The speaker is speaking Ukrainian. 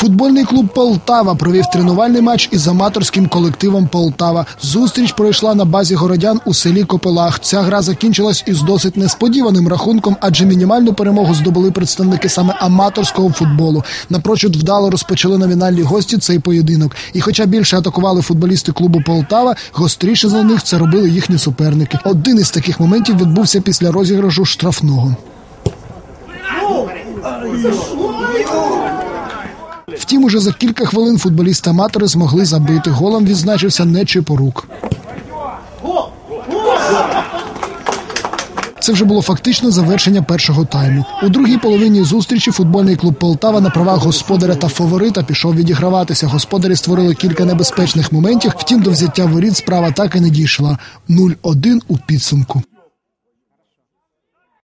Футбольний клуб Полтава провів тренувальний матч із аматорським колективом Полтава. Зустріч пройшла на базі городян у селі Копелах. Ця гра закінчилась із досить несподіваним рахунком, адже мінімальну перемогу здобули представники саме аматорського футболу. Напрочуд вдало розпочали номінальні гості цей поєдинок. І, хоча більше атакували футболісти клубу Полтава, гостріше за них це робили їхні суперники. Один із таких моментів відбувся після розіграшу штрафного. Втім, уже за кілька хвилин футболісти-аматори змогли забити. Голом відзначився Нечипорук. Це вже було фактично завершення першого тайму. У другій половині зустрічі футбольний клуб Полтава на правах господаря та фаворита пішов відіграватися. Господарі створили кілька небезпечних моментів. Втім, до взяття воріт справа так і не дійшла. 0-1 у підсумку.